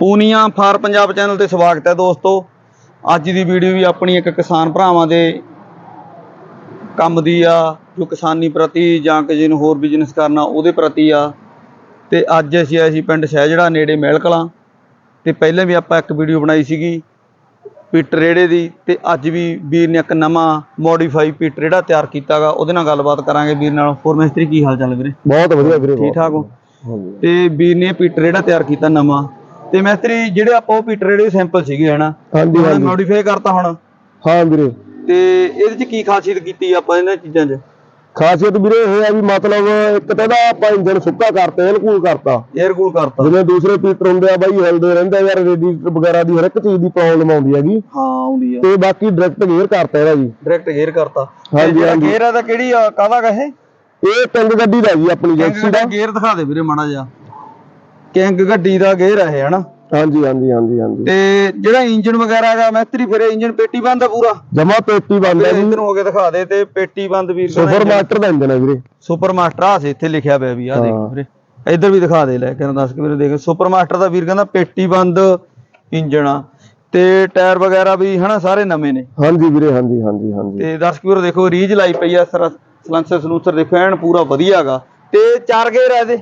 Puniyan for Punjab channel ਤੇ ਸਵਾਗਤ ਹੈ ਦੋਸਤੋ। ਅੱਜ ਦੀ ਵੀਡੀਓ ਵੀ ਆਪਣੀ ਇੱਕ ਕਿਸਾਨ ਭਰਾਵਾਂ ਦੇ ਕੰਮ ਦੀ ਆ ਜੋ ਕਿਸਾਨੀ ਪ੍ਰਤੀ ਜਾਂ ਕਿਸੇ ਨੂੰ ਹੋਰ ਬਿਜ਼ਨਸ ਕਰਨਾ ਉਹਦੇ ਪ੍ਰਤੀ ਆ। ਤੇ ਅੱਜ ਅਸੀਂ ਆਏ ਸੀ ਪਿੰਡ ਸਹਿਜੜਾ ਨੇੜੇ ਮਹਿਲ ਕਲਾਂ ਤੇ ਪਹਿਲਾਂ ਵੀ ਆਪਾਂ ਇੱਕ ਵੀਡੀਓ ਬਣਾਈ ਸੀਗੀ ਪਿੱਟ ਰੇੜੇ ਦੀ ਤੇ ਅੱਜ ਵੀ ਵੀਰ ਨੇ ਇੱਕ ਨਵਾਂ ਮੋਡੀਫਾਈ ਪਿੱਟ ਰੇੜਾ ਤਿਆਰ ਕੀਤਾਗਾ। ਉਹਦੇ ਨਾਲ ਗੱਲਬਾਤ ਕਰਾਂਗੇ ਵੀਰ ਨਾਲ। ਹੋਰ ਮਿਸਤਰੀ ਕੀ ਹਾਲ ਚਾਲ ਵੀਰੇ? ਬਹੁਤ ਵਧੀਆ ਵੀਰੇ ਠੀਕ ਠਾਕ ਹੋ? ਤੇ ਵੀਰ ਨੇ ਪੀਟਰ ਜਿਹੜਾ ਤਿਆਰ ਕੀਤਾ ਨਵਾਂ। ਤੇ ਮਿਸਤਰੀ ਜਿਹੜੇ ਆਪਾਂ ਉਹ ਪੀਟਰ ਜਿਹੜੇ ਸੈਂਪਲ ਸੀਗੇ ਹਨਾ? ਹਾਂਜੀ ਹਾਂਜੀ। ਮੋਡੀਫਾਈ ਕਰਤਾ ਹੁਣ। ਹਾਂ ਵੀਰੇ। ਤੇ ਇਹਦੇ ਚ ਕੀ ਖਾਸੀਅਤ ਕੀਤੀ ਆਪਾਂ ਇਹਨਾਂ ਚੀਜ਼ਾਂ 'ਚ? ਖਾਸੀਅਤ ਵੀਰੇ ਇਹ ਹੈ ਵੀ ਮਤਲਬ ਇੱਕ ਤਾਂ ਇਹਦਾ ਆਪਾਂ ਇੰਜਨ ਸੁੱਕਾ ਕਰਤਾ ਇਹਨੂੰ ਕੂਲ ਕਰਤਾ। 에ਅਰ ਕੂਲ ਕਰਤਾ। ਜਿਵੇਂ ਦੂਸਰੇ ਪੀਟਰ ਹੁੰਦੇ ਆ ਬਾਈ ਹਿਲਦੇ ਰਹਿੰਦੇ ਯਾਰ ਰੇਡੀਏਟਰ ਵਗੈਰਾ ਦੀ ਹਰ ਇੱਕ ਚੀਜ਼ ਦੀ ਪ੍ਰੋਬਲਮ ਆਉਂਦੀ ਹੈਗੀ। ਹਾਂ ਆਉਂਦੀ ਆ। ਤੇ ਬਾਕੀ ਡਾਇਰੈਕਟ ਗੇਅਰ ਕਰਤਾ ਇਹਦਾ ਜੀ। ਡਾਇਰੈਕਟ ਗੇਅਰ ਕਰਤਾ। ਹਾਂਜੀ, ਹਾਂਜੀ। ਗੇਅਰ ਆ ਤਾਂ ਕਿਹੜੀ ਆ? ਕਾਹਦਾ ਗਾ ਇਹ? ਇਹ ਟੰਗ ਗੱਡੀ ਦਾ ਜੀ ਆਪਣੀ ਏਜੰਸੀ ਦਾ। ਗੇਅਰ ਦਿਖਾ ਦੇ ਵੀਰੇ ਮਾੜਾ ਜਿਹਾ। ਕਿੰਗ ਗੱਡੀ ਦਾ ਗੇਅਰ ਇਹ ਹਨਾ? ਹਾਂਜੀ ਹਾਂਜੀ ਹਾਂਜੀ ਹਾਂਜੀ। ਤੇ ਜਿਹੜਾ ਇੰਜਨ ਵਗੈਰਾ ਹੈਗਾ ਮਿਸਤਰੀ ਫਿਰ ਇੰਜਨ ਪੇਟੀ ਬੰਦ ਆ ਪੂਰਾ? ਜਮਾ ਪੇਟੀ ਬੰਦ ਹੈ ਜੀ। ਇਧਰ ਹੋ ਕੇ ਦਿਖਾ ਦੇ ਤੇ ਪੇਟੀ ਬੰਦ ਵੀਰ ਸੁਪਰ ਮਾਸਟਰ ਦਾ ਇੰਜਨ ਹੈ ਵੀਰੇ। ਸੁਪਰ ਮਾਸਟਰ ਆ ਸੀ ਇੱਥੇ ਲਿਖਿਆ ਪਿਆ ਵੀ ਆ ਦੇਖ ਹਾਂ। ਵੀਰੇ। ਇੱਧਰ ਵੀ ਦਿਖਾ ਦੇ ਲੈ ਕੇ ਦੱਸ ਕੇ ਵੀਰੇ ਦੇਖ। ਸੁਪਰ ਮਾਸਟਰ ਦਾ ਵੀਰ ਕਹਿੰਦਾ ਪੇਟੀ ਬੰਦ ਇੰਜਣ ਆ। ਤੇ ਟਾਇਰ ਵਗੈਰਾ ਵੀ ਹਨਾ ਸਾਰੇ ਨਵੇਂ ਨੇ। ਹਾਂਜੀ ਵੀਰੇ ਹਾਂਜੀ ਹਾਂਜੀ ਹਾਂਜੀ। ਤੇ ਦਰਸ਼ਕ ਵੀਰੋ ਦੇਖੋ ਰੀਜ ਲਾਈ ਪਈ ਆ ਸਰ ਸਲੈਂਸਰ ਸਲੂਸਰ ਦੇਖੋ ਐਨ ਪੂਰਾ ਵਧੀਆ ਹੈਗਾ। ਤੇ ਚਾਰ ਗੇਅਰ ਆ ਇਹਦੇ।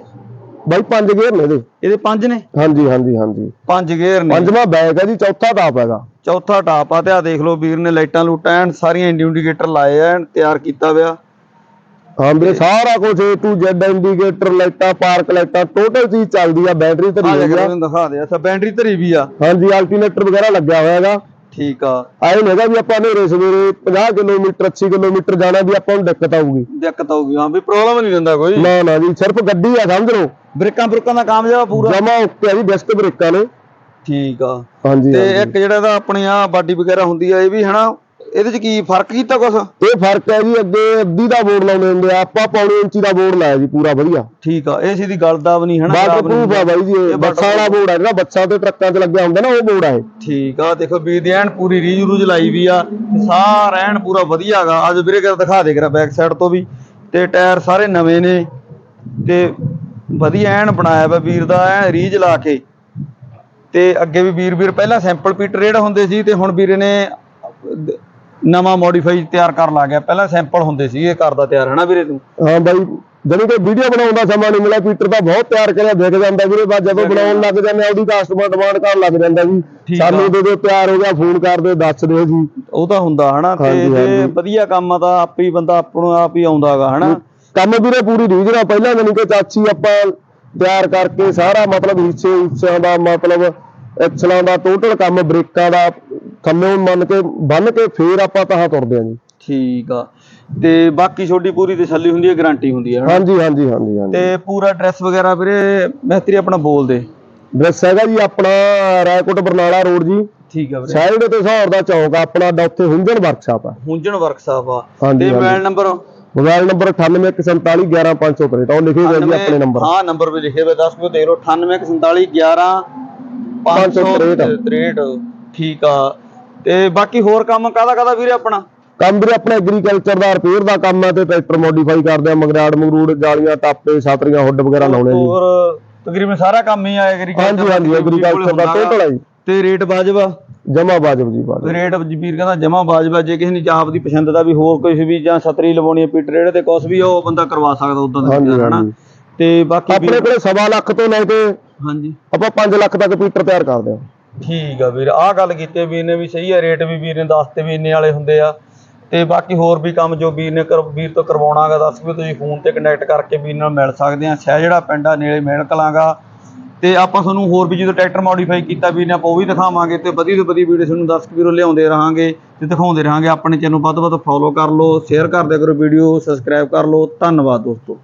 ਬਾਈ ਪੰਜ ਗੇਅਰ ਨੇ ਇਹਦੇ। ਇਹਦੇ ਪੰਜ ਨੇ? ਹਾਂਜੀ ਹਾਂਜੀ ਹਾਂਜੀ। ਪੰਜ ਗੇਅਰ ਨੇ। ਪੰਜਵਾਂ ਬੈਗ ਹੈ ਜੀ ਚੌਥਾ ਟਾਪ ਹੈਗਾ। ਚੌਥਾ ਟਾਪ ਆ ਤੇ ਆ ਦੇਖ ਲਓ ਵੀਰ ਨੇ ਲਾਈਟਾਂ ਲੂਟਾਂ ਐਨ ਸਾਰੀਆਂ ਇੰਡੀਕੇਟਰ ਲਾਏ ਐਨ ਤਿਆਰ ਕੀਤਾ ਹੋਇਆ। ਹਾਂ ਵੀਰੇ ਸਾਰਾ ਕੁਝ A to Z ਇੰਡੀਕੇਟਰ ਲਾਈਟਾਂ ਪਾਰਕ ਲਾਈਟਾਂ ਟੋਟਲ ਚੀਜ਼ ਚੱਲਦੀ ਆ ਬੈਟਰੀ ਧਰੀ ਆ ਹੋਈ ਆ। ਦਿਖਾ ਦੇ ਅੱਛਾ ਬੈਟਰੀ ਧਰੀ ਵੀ ਆ। ਹਾਂਜੀ ਅਲਟਰਨੇਟਰ ਵਗੈਰਾ ਲੱਗਿਆ ਹੋਇਆ ਹੈਗਾ। ਠੀਕ ਆ। ਆਏ ਹੈਗਾ ਵੀ ਆਪਾਂ ਹਨੇਰੇ ਸਵੇਰੇ 50 ਕਿਲੋਮੀਟਰ 80 ਕਿਲੋਮੀਟਰ ਜਾਣਾ ਵੀ ਆਪਾਂ ਨੂੰ ਦਿੱਕਤ ਆਊਗੀ। ਦਿੱਕਤ ਆਊਗੀ ਹਾਂ ਵੀ ਪ੍ਰੋਬਲਮ ਨਹੀਂ ਦਿੰਦਾ ਕੋਈ। ਨਾ ਨਾ ਜੀ ਸਿਰਫ ਗੱਡੀ ਆ ਸਮਝ ਲਓ। ਬ੍ਰੇਕਾਂ ਬ੍ਰੇਕਾਂ ਦਾ ਕਾਮਯਾਬ ਆ ਪੂਰਾ? ਜਮਾ ਉੱਤੇ ਆ ਜੀ ਡਿਸਕ ਬ੍ਰੇਕਾਂ ਨੇ। ਠੀਕ ਆ। ਹਾਂਜੀ ਤੇ ਹਾਂਜੀ। ਇੱਕ ਜਿਹੜਾ ਇਹਦਾ ਆਪਣੀ ਆ ਬਾਡੀ ਵਗੈਰਾ ਹੁੰਦੀ ਆ ਇਹ ਵੀ ਹਨਾ ਇਹਦੇ ਚ ਕੀ ਫ਼ਰਕ ਕੀਤਾ ਕੁਛ? ਇਹ ਫ਼ਰਕ ਹੈ ਜੀ ਅੱਗੇ ਅੱਧੀ ਦਾ ਬੋਰਡ ਲਾਉਂਦੇ ਹੁੰਦੇ ਆ ਆਪਾਂ ਪੌਣੇ ਇੰਚੀ ਦਾ ਬੋਰਡ ਲਾਇਆ ਜੀ ਪੂਰਾ ਵਧੀਆ। ਠੀਕ ਆ ਇਹ ਸਿੱਧੀ ਗਲਦਾ ਵੀ ਨਹੀਂ ਹਨਾ ਵਾਟਰ ਖਰਾਬ ਨਹੀਂ ਪ੍ਰੂਫ ਆ ਬਾਈ ਜੀ ਇਹ ਇਹ ਬੱਸਾਂ ਵਾਲਾ ਬੋਰਡ ਹੈ ਜਿਹੜਾ ਬੱਸਾਂ ਤੇ ਟਰੱਕਾਂ ਤੇ ਲੱਗਿਆ ਹੁੰਦਾ ਨਾ ਉਹ ਬੋਰਡ ਆ ਇਹ। ਠੀਕ ਆ ਦੇਖੋ ਵੀਰ ਦੀ ਐਨ ਪੂਰੀ ਰੀਜ ਰੂਜ ਲਾਈ ਵੀ ਆ ਤੇ ਸਾਰਾ ਐਨ ਪੂਰਾ ਵਧੀਆ ਹੈਗਾ ਅੱਜ ਵੀਰੇ ਕਰ ਦਿਖਾ ਦੇ ਕਰਾ ਬੈਕ ਸਾਈਡ ਤੋਂ ਵੀ ਤੇ ਟਾਇਰ ਸਾਰੇ ਨਵੇਂ ਨੇ ਤੇ ਵਧੀਆ ਐਨ ਬਣਾਇਆ ਵਾ ਵੀਰ ਦਾ ਐਨ ਰੀਜ ਲਾ ਕੇ। ਤੇ ਅੱਗੇ ਵੀ ਵੀਰ ਵੀਰ ਪਹਿਲਾਂ ਸੈਂਪਲ ਪੀਟਰ ਰੇਡ ਹੁੰਦੇ ਸੀ ਤੇ ਹੁਣ ਵੀਰੇ ਨੇ ਦ- ਨਵਾਂ ਮੋਡੀਫਾਈ ਤਿਆਰ ਕਰਨ ਲੱਗ ਗਿਆ। ਪਹਿਲਾਂ ਸੈਂਪਲ ਹੁੰਦੇ ਸੀ ਇਹ ਕਰਦਾ ਤਿਆਰ ਹਨਾ ਵੀਰੇ ਤੂੰ? ਹਾਂ ਬਾਈ ਜਦੋਂ ਕਿ ਵੀਡੀਓ ਬਣਾਉਣ ਦਾ ਸਮਾਂ ਨਹੀਂ ਮਿਲਿਆ ਪੀਟਰ ਤਾਂ ਬਹੁਤ ਤਿਆਰ ਕਰਿਆ ਦਿਖ ਜਾਂਦਾ ਵੀਰੇ ਬਾਅਦ ਜਦੋਂ ਬਣਾਉਣ ਲੱਗ ਜਾਂਦੇ ਆ ਉਹਦੀ ਕਸਟਮਰ ਡਿਮਾਂਡ ਕਰਨ ਲੱਗ ਜਾਂਦਾ ਜੀ। ਸਾਨੂੰ ਦੇ ਦਿਓ ਤਿਆਰ ਹੋ ਗਿਆ ਫੋਨ ਕਰ ਦਿਓ ਦੱਸ ਦਿਓ ਜੀ। ਉਹ ਤਾਂ ਹੁੰਦਾ ਹਨਾ ਤੇ। ਵਧੀਆ ਕੰਮ ਆ ਤਾਂ ਆਪੇ ਹੀ ਬੰਦਾ ਆਪ ਨੂੰ ਆਪ ਹੀ ਆਉਂਦਾਗਾ ਹਨਾ। ਕੰਮ ਵੀਰੇ ਪੂਰੀ ਰੀਝ ਨਾਲ ਪਹਿਲਾਂ ਮੈਨੂੰ ਕਿ ਚਾਚੀ ਆਪਾਂ ਤਿਆਰ ਕਰਕੇ ਸਾਰਾ ਮਤਲਬ ਹਿੱਸੇ ਹਿੱਸਿਆਂ ਦਾ ਮਤਲਬ ਐਕਸਲਾਂ ਦਾ ਟੋਟਲ ਕੰਮ ਬ੍ਰੇਕਾਂ ਦਾ ਖੰਮੇ ਮੰਨ ਕੇ ਬੰਨ ਕੇ ਫੇਰ ਆਪਾਂ ਤਾਂ ਤੁਰਦੇ ਆ ਜੀ। ਠੀਕ ਆ। ਤੇ ਬਾਕੀ ਛੋਟੀ ਪੂਰੀ ਤਸੱਲੀ ਹੁੰਦੀ ਹੈ ਗਾਰੰਟੀ ਹੁੰਦੀ ਹੈ ਹਨਾ? ਹਾਂਜੀ ਹਾਂਜੀ ਹਾਂਜੀ ਹਾਂਜੀ। ਤੇ ਪੂਰਾ ਐਡਰੈਸ ਵਗੈਰਾ ਵੀਰੇ ਮਿਸਤਰੀ ਆਪਣਾ ਬੋਲ ਦੇ। ਡਰੈਸ ਹੈਗਾ ਜੀ ਆਪਣਾ ਰਾਏਕੋਟ ਬਰਨਾਲਾ ਰੋਡ ਜੀ। ਠੀਕ ਆ ਵੀਰੇ। ਸਾਈਡ ਤੇ ਸਹੌਰ ਦਾ ਚੌਕ ਆ ਆਪਣਾ ਉੱਥੇ ਹੁੰਜਣ ਵਰਕਸ਼ਾਪ ਆ। ਹੁੰਜਣ ਵਰਕਸ਼ਾਪ ਆ। ਤੇ। ਮੋਬਾਈਲ ਨੰਬਰ ਮੋਬਾਈਲ ਨੰਬਰ 9814411563 ਉਹ ਲਿਖੇ ਹੋਏ ਜੀ ਆਪਣੇ ਨੰਬਰ। ਹਾਂ ਨੰਬਰ ਵੀ ਲਿਖੇ ਹੋਏ ਦੱਸ ਦਿਓ ਦੇਖ ਲਓ 984711 ਠੀਕ ਆ। ਤੇ ਬਾਕੀ ਹੋਰ ਕੰਮ ਕਾਹਦਾ ਕਾਹਦਾ ਵੀਰੇ ਆਪਣਾ? ਕੰਮ ਵੀਰੇ ਆਪਣਾ ਐਗਰੀਕਲਚਰ ਦਾ ਰਿਪੇਅਰ ਦਾ ਕੰਮ ਹੈ ਤੇ ਟਰੈਕਟਰ ਮੋਡੀਫਾਈ ਕਰਦੇ ਆ ਮਗਰਾੜ ਮਗਰੂੜ ਜਾਲੀਆਂ ਟਾਪੇ ਛਾਤਰੀਆਂ ਹੁੱਡ ਵਗੈਰਾ ਲਾਉਣੇ ਜੀ। ਹੋਰ ਤਕਰੀਬਨ ਸਾਰਾ ਕੰਮ ਹੀ ਆ ਐਗਰੀਕਲਚਰ ਹਾਂਜੀ ਹਾਂਜੀ ਐਗਰੀਕਲਚਰ ਦਾ। ਟੋਟਲ ਹੈ ਜੀ। ਤੇ ਰੇਟ ਵਾਜਬ ਆ। ਜਮਾ ਬਾਜਬ ਜੀ ਬਾਜਬ ਰੇਟ ਵੀਰ ਕਹਿੰਦਾ ਜਮਾ ਵਾਜਬ ਆ ਜੇ ਕਿਸੇ ਨੇ ਆਪ ਦੀ ਪਸੰਦ ਦਾ ਵੀ ਹੋਰ ਕੁਝ ਵੀ ਜਾਂ ਛਤਰੀ ਲਵਾਉਣੀ ਹੈ ਪੀਟ ਰੇਟ ਤੇ ਕੁਝ ਵੀ ਆ, ਉਹ ਬੰਦਾ ਕਰਵਾ ਸਕਦਾ ਉਦਾਂ ਦਾ ਹਾਂਜੀ, ਹਨਾ? ਹਾਂਜੀ। ਤੇ ਬਾਕੀ ਆਪਣੇ ਵੀਰ ਕੋਲੇ ਸਵਾ ਲੱਖ ਤੋਂ ਲੈ ਕੇ ਹਾਂਜੀ। ਆਪਾਂ 5 ਲੱਖ ਤੱਕ ਪੀਟਰ ਤਿਆਰ ਕਰਦੇ ਆ। ਠੀਕ ਆ ਵੀਰ ਆਹ ਗੱਲ ਕੀਤੀ ਵੀਰ ਨੇ ਵੀ ਸਹੀ ਆ ਰੇਟ ਵੀ ਵੀਰ ਨੇ ਦੱਸਤੇ ਵੀ ਇੰਨੇ ਵਾਲੇ ਹੁੰਦੇ ਆ। ਤੇ ਬਾਕੀ ਹੋਰ ਵੀ ਕੰਮ ਜੋ ਵੀਰ ਨੇ ਕਰ ਵੀਰ ਤੋਂ ਕਰਵਾਉਣਾਗਾ ਦੱਸ ਵੀ ਤੁਸੀਂ ਫੋਨ ਤੇ ਕਨੈਕਟ ਕਰਕੇ ਵੀਰ ਨਾਲ ਮਿਲ ਸਕਦੇ ਆ। ਸਹਿ ਜਿਹੜਾ ਪਿੰਡ ਆ ਨੇੜੇ ਮਿਲ ਕਲਾਂਗਾ। ਤੇ ਆਪਾਂ ਤੁਹਾਨੂੰ ਹੋਰ ਵੀ ਜਦੋਂ ਟਰੈਕਟਰ ਮੋਡੀਫਾਈ ਕੀਤਾ ਵੀ ਨੇ, ਆਪਾਂ ਉਹ ਵੀ ਦਿਖਾਵਾਂਗੇ ਤੇ ਵਧੀਆ ਤੋਂ ਵਧੀਆ ਵੀਡੀਓ ਤੁਹਾਨੂੰ ਦੱਸ ਵੀਰੋ ਲਿਆਉਂਦੇ ਰਹਾਂਗੇ ਤੇ ਦਿਖਾਉਂਦੇ ਰਹਾਂਗੇ। ਆਪਣੇ ਚੈਨਲ ਵੱਧ ਤੋਂ ਵੱਧ ਫੋਲੋ ਕਰ ਲਓ ਸ਼ੇਅਰ ਕਰਦੇ ਕਰੋ ਵੀਡੀਓ ਸਬਸਕ੍ਰਾਈਬ ਕਰ ਲਓ। ਧੰਨਵਾਦ ਦੋਸਤੋ।